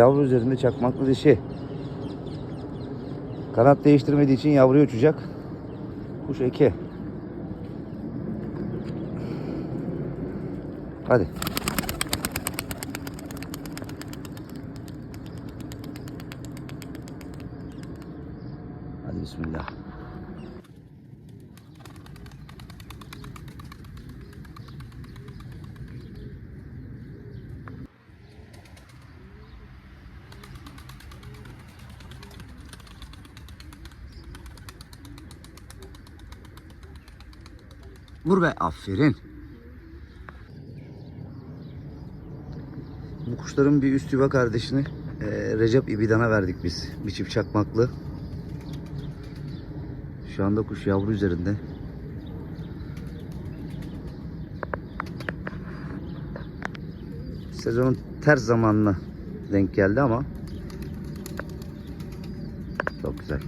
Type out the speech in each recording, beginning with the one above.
Yavru üzerinde çakmaklı dişi. Kanat değiştirmediği için yavruya uçacak. Kuş eke. Hadi. Hadi bismillah. Vur be aferin. Bu kuşların bir üst yuva kardeşini eee, Recep İbidan'a verdik biz. Bir çift çakmaklı. Şu anda kuş yavru üzerinde. Sezonun ters zamanına denk geldi ama çok güzel.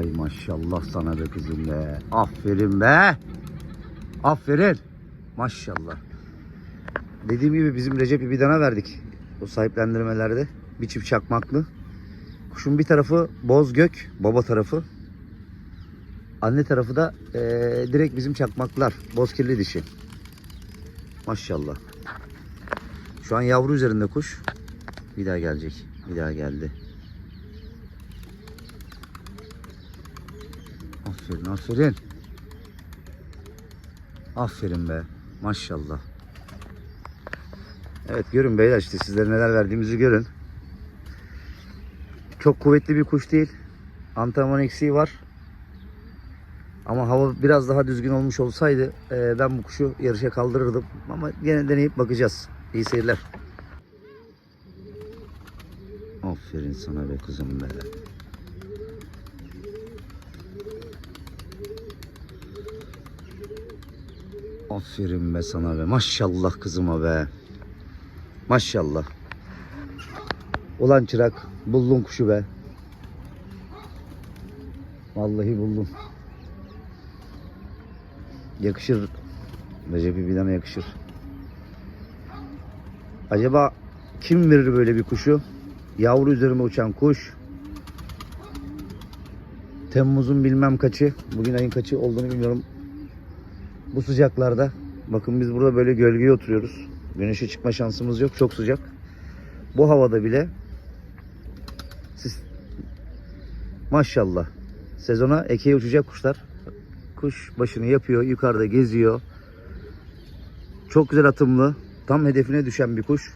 Ay maşallah sana be kızım be. Aferin be. Aferin. Maşallah. Dediğim gibi bizim Recep İbidan'a verdik. O sahiplendirmelerde. Bir çift çakmaklı. Kuşun bir tarafı boz gök. Baba tarafı. Anne tarafı da eee, direkt bizim çakmaklar. Boz kirli dişi. Maşallah. Şu an yavru üzerinde kuş. Bir daha gelecek. Bir daha geldi. Aferin aferin. Aferin be. Maşallah. Evet görün beyler işte sizlere neler verdiğimizi görün. Çok kuvvetli bir kuş değil. Antrenman eksiği var. Ama hava biraz daha düzgün olmuş olsaydı e, ben bu kuşu yarışa kaldırırdım. Ama yine deneyip bakacağız. İyi seyirler. Aferin sana be kızım be. Aferin be sana be. Maşallah kızıma be. Maşallah. Ulan çırak. Buldun kuşu be. Vallahi buldum. Yakışır. Recep İvedik'e yakışır. Acaba kim verir böyle bir kuşu? Yavru üzerine uçan kuş. Temmuz'un bilmem kaçı. Bugün ayın kaçı olduğunu bilmiyorum. Bu sıcaklarda. Bakın biz burada böyle gölgeye oturuyoruz. Güneşe çıkma şansımız yok. Çok sıcak. Bu havada bile siz maşallah sezona ekeye uçacak kuşlar. Kuş başını yapıyor, yukarıda geziyor. Çok güzel atımlı. Tam hedefine düşen bir kuş.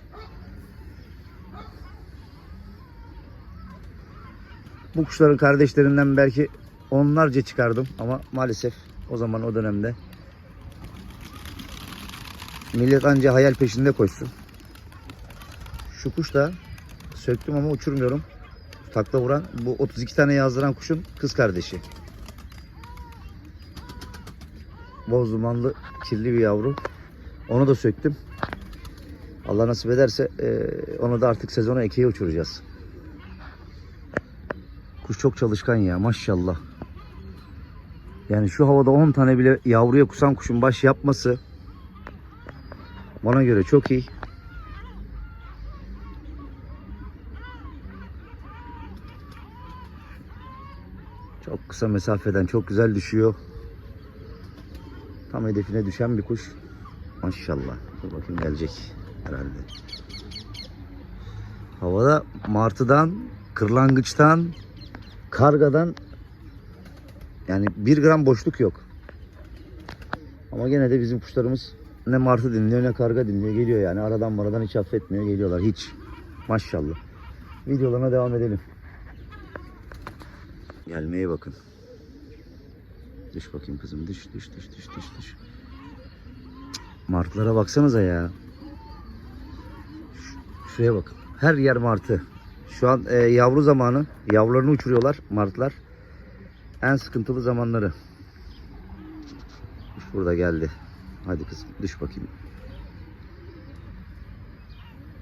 Bu kuşların kardeşlerinden belki onlarca çıkardım ama maalesef o zaman o dönemde millet anca hayal peşinde koşsun. Şu kuş da söktüm ama uçurmuyorum. Takla vuran bu 32 tane yazdıran kuşun kız kardeşi. Boz dumanlı kirli bir yavru. Onu da söktüm. Allah nasip ederse e, onu da artık sezona ekeye uçuracağız. Kuş çok çalışkan ya maşallah. Yani şu havada 10 tane bile yavruya kusan kuşun baş yapması bana göre çok iyi. Çok kısa mesafeden çok güzel düşüyor. Tam hedefine düşen bir kuş. Maşallah. Dur bakayım gelecek herhalde. Havada martıdan, kırlangıçtan, kargadan yani bir gram boşluk yok. Ama gene de bizim kuşlarımız ne martı dinliyor ne karga dinliyor. Geliyor yani aradan maradan hiç affetmiyor. Geliyorlar hiç. Maşallah. Videolarına devam edelim. Gelmeye bakın. Düş bakayım kızım. Düş düş düş düş düş düş. Martılara baksanıza ya. Şuraya bakın. Her yer martı. Şu an e, yavru zamanı. Yavrularını uçuruyorlar martılar. En sıkıntılı zamanları. Burada geldi. Hadi kızım düş bakayım.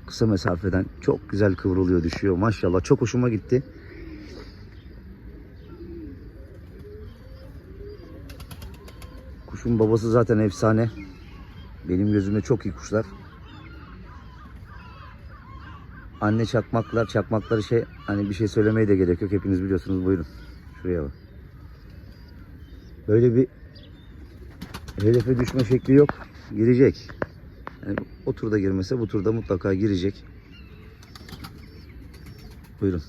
Kısa mesafeden çok güzel kıvrılıyor düşüyor. Maşallah çok hoşuma gitti. Kuşun babası zaten efsane. Benim gözümde çok iyi kuşlar. Anne çakmaklar, çakmakları şey hani bir şey söylemeye de gerek yok. Hepiniz biliyorsunuz. Buyurun. Şuraya bak. Böyle bir hedefe düşme şekli yok. Girecek. Yani o turda girmese bu turda mutlaka girecek. Buyurun.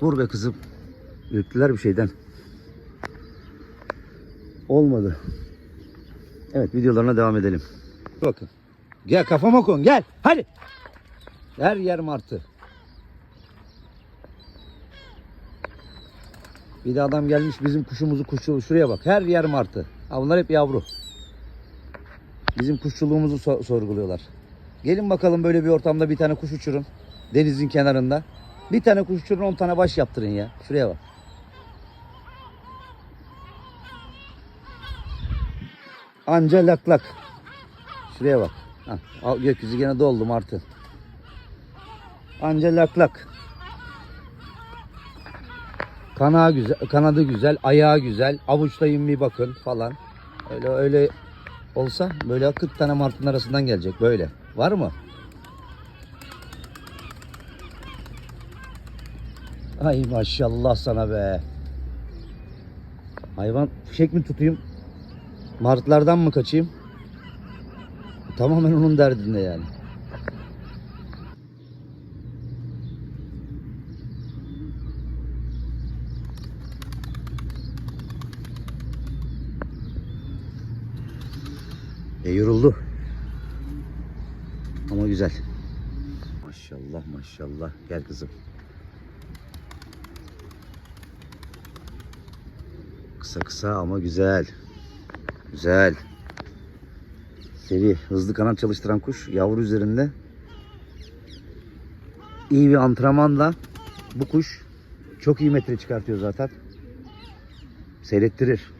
Vur be kızım. Ürktüler bir şeyden. Olmadı. Evet videolarına devam edelim. Bakın. Gel kafama kon gel. Hadi. Her yer martı. Bir de adam gelmiş bizim kuşumuzu kuşçuluğu şuraya bak. Her yer martı. Ha bunlar hep yavru. Bizim kuşçuluğumuzu so- sorguluyorlar. Gelin bakalım böyle bir ortamda bir tane kuş uçurun. Denizin kenarında. Bir tane kuş uçurun 10 tane baş yaptırın ya. Şuraya bak. Anca lak lak. Şuraya bak. Al gökyüzü gene doldu martı. Anca lak lak. Kanağı güzel, kanadı güzel, ayağı güzel. Avuçlayın bir bakın falan. Öyle öyle olsa böyle 40 tane martının arasından gelecek böyle. Var mı? Ay maşallah sana be. Hayvan fişek mi tutayım? Martlardan mı kaçayım? Tamamen onun derdinde yani. E yoruldu. Ama güzel. Maşallah maşallah. Gel kızım. Kısa kısa ama güzel. Güzel. Seri, hızlı kanat çalıştıran kuş yavru üzerinde. İyi bir antrenmanla bu kuş çok iyi metre çıkartıyor zaten. Seyrettirir.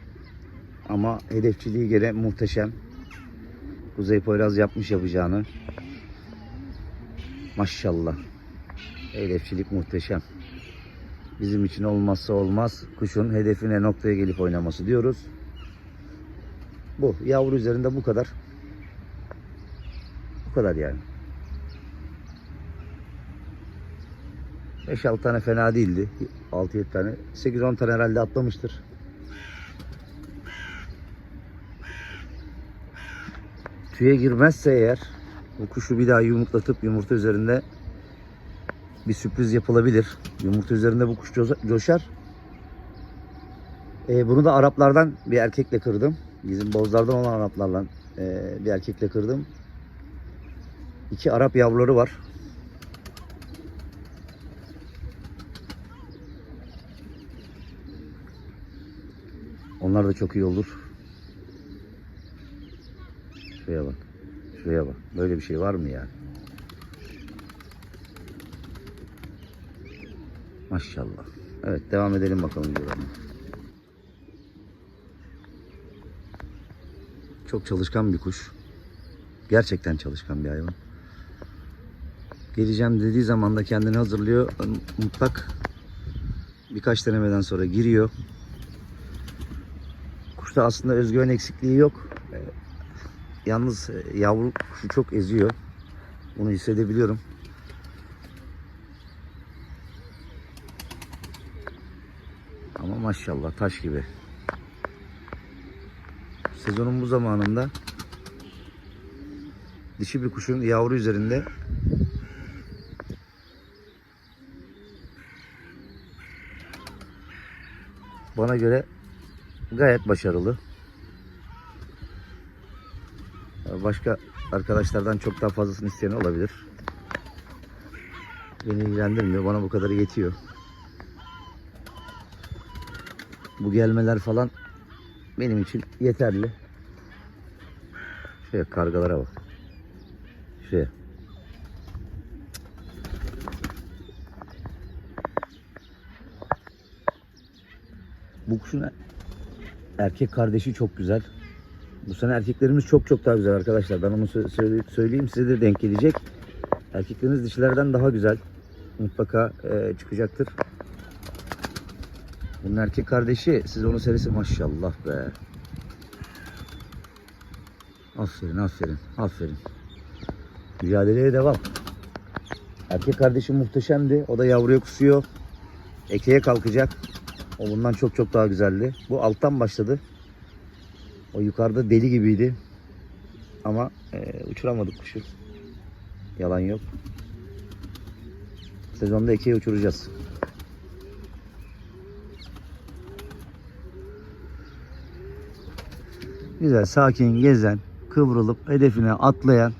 Ama hedefçiliği gene muhteşem. Kuzey Poyraz yapmış yapacağını. Maşallah. Hedefçilik muhteşem. Bizim için olmazsa olmaz kuşun hedefine noktaya gelip oynaması diyoruz. Bu. Yavru üzerinde bu kadar. Bu kadar yani. 5-6 tane fena değildi. 6-7 tane. 8-10 tane herhalde atlamıştır. Tüye girmezse eğer bu kuşu bir daha yumurtlatıp yumurta üzerinde bir sürpriz yapılabilir. Yumurta üzerinde bu kuş coşar. Ee, bunu da Araplardan bir erkekle kırdım. Bizim bozlardan olan Araplarla e, bir erkekle kırdım. İki Arap yavruları var. Onlar da çok iyi olur. Şuraya bak. Şuraya bak. Böyle bir şey var mı ya? Maşallah. Evet devam edelim bakalım videolarına. Çok çalışkan bir kuş. Gerçekten çalışkan bir hayvan. Geleceğim dediği zaman da kendini hazırlıyor. Mutlak birkaç denemeden sonra giriyor. Kuşta aslında özgüven eksikliği yok. Yalnız e, yavru kuşu çok eziyor. Bunu hissedebiliyorum. Ama maşallah taş gibi. Sezonun bu zamanında dişi bir kuşun yavru üzerinde bana göre gayet başarılı. Başka arkadaşlardan çok daha fazlasını isteyen olabilir. Beni ilgilendirmiyor. Bana bu kadar yetiyor. Bu gelmeler falan benim için yeterli. Şuraya kargalara bak. Şuraya. Bu kuşun erkek kardeşi çok güzel. Bu sene erkeklerimiz çok çok daha güzel arkadaşlar. Ben onu sö- söyle- söyleyeyim size de denk gelecek. Erkekleriniz dişilerden daha güzel. Mutlaka e, çıkacaktır. Bunun erkek kardeşi siz onu serisi maşallah be. Aferin, aferin, aferin. Mücadeleye devam. Erkek kardeşim muhteşemdi. O da yavruya kusuyor. Ekeye kalkacak. O bundan çok çok daha güzeldi. Bu alttan başladı. O yukarıda deli gibiydi. Ama e, uçuramadık kuşu. Yalan yok. Sezonda ekeye uçuracağız. Güzel, sakin gezen, kıvrılıp hedefine atlayan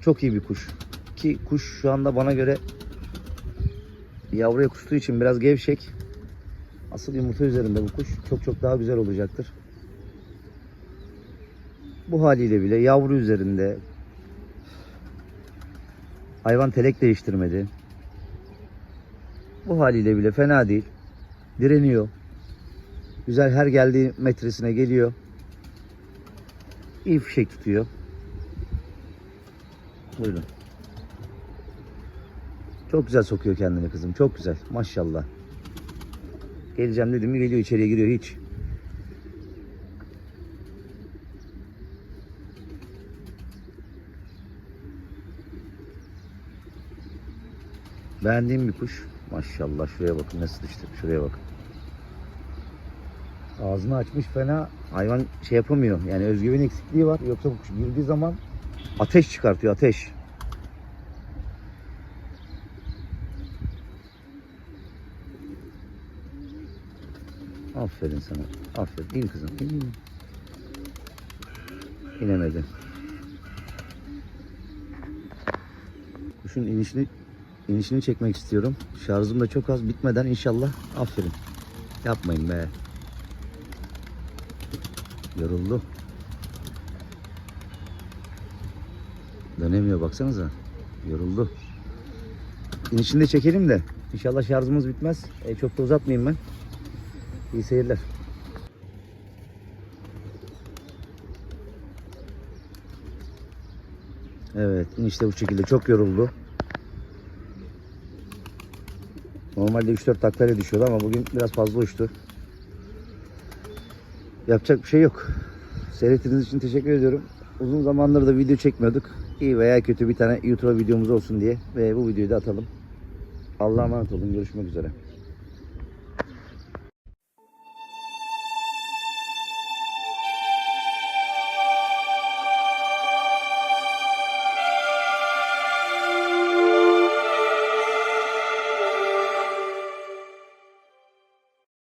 çok iyi bir kuş. Ki kuş şu anda bana göre yavruya kustuğu için biraz gevşek. Asıl yumurta üzerinde bu kuş. Çok çok daha güzel olacaktır. Bu haliyle bile yavru üzerinde hayvan telek değiştirmedi. Bu haliyle bile fena değil. Direniyor. Güzel her geldiği metresine geliyor. İyi fişek tutuyor. Buyurun. Çok güzel sokuyor kendini kızım. Çok güzel. Maşallah. Geleceğim dedim mi geliyor içeriye giriyor hiç. Beğendiğim bir kuş. Maşallah şuraya bakın nasıl işte. Şuraya bakın. Ağzını açmış fena. Hayvan şey yapamıyor. Yani özgüven eksikliği var. Yoksa bu kuş girdiği zaman ateş çıkartıyor ateş. Aferin sana. Aferin. İn kızım. İn. İnemedi. Kuşun inişini inişini çekmek istiyorum. Şarjım da çok az bitmeden inşallah. Aferin. Yapmayın be. Yoruldu. Dönemiyor baksanıza. Yoruldu. İnişini de çekelim de. İnşallah şarjımız bitmez. E, çok da uzatmayayım ben. İyi seyirler. Evet inişte bu şekilde çok yoruldu. Normalde 3-4 taklaya düşüyordu ama bugün biraz fazla uçtu. Yapacak bir şey yok. Seyrettiğiniz için teşekkür ediyorum. Uzun zamandır da video çekmiyorduk. İyi veya kötü bir tane YouTube videomuz olsun diye. Ve bu videoyu da atalım. Allah'a emanet olun. Görüşmek üzere.